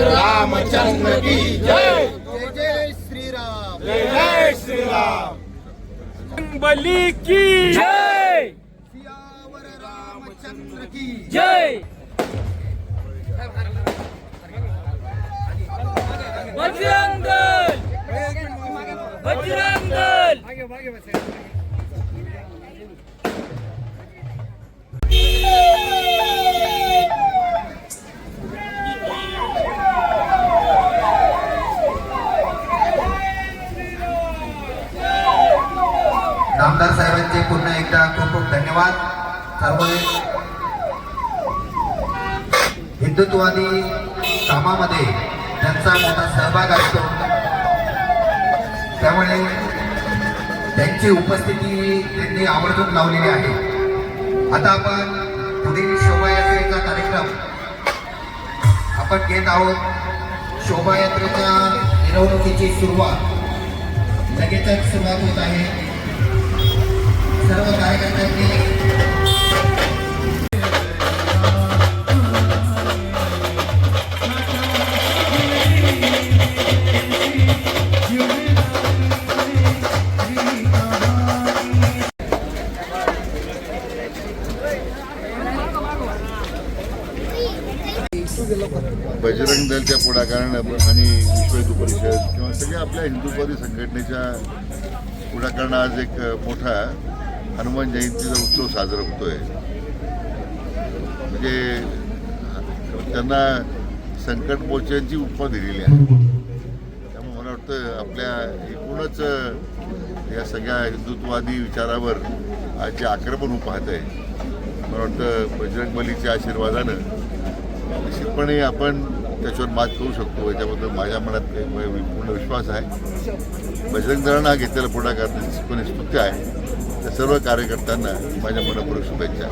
रामचंद्र की जय जय जय श्रीराम जय जय श्रीराम बली की जय सियावर रामचंद्र की जय बजरंग दल बजरंग दल रामदार साहेबांचे पुन्हा एकदा खूप खूप धन्यवाद. सर्व हिंदुत्ववादी कामामध्ये त्यांचा मोठा सहभाग असतो. त्यामुळे त्यांची उपस्थिती त्यांनी आवर्जून लावलेली आहे. आता आपण पुढील शोभायात्रेचा कार्यक्रम आपण घेत आहोत. शोभायात्रेच्या मिरवणुकीची सुरुवात लगेचच सुरुवात होत आहे. सर्व कार्यकर्त्यांनी बजरंग दलच्या पुढाकारानं आणि विश्व हिंदू परिषद किंवा सगळ्या आपल्या हिंदुत्ववादी संघटनेच्या पुढाकारानं आज एक मोठा हनुमान जयंतीचा उत्सव साजरा होतोय. म्हणजे त्यांना संकट मोर्चांची उपमा दिलेली आहे. त्यामुळे मला वाटतं आपल्या एकूणच या सगळ्या हिंदुत्ववादी विचारावर आज जे आक्रमण पाहत आहे मला वाटतं बजरंग बलीच्या आशीर्वादानं निश्चितपणे आपण त्याच्यावर मात करू शकतो. याच्याबद्दल माझ्या मनात पूर्ण विश्वास आहे. बजरंग दळांना हा घेतलेला पुढाकार निश्चितपणे स्तुत्य आहे. त्या सर्व कार्यकर्त्यांना माझ्या मनपूर्वक शुभेच्छा.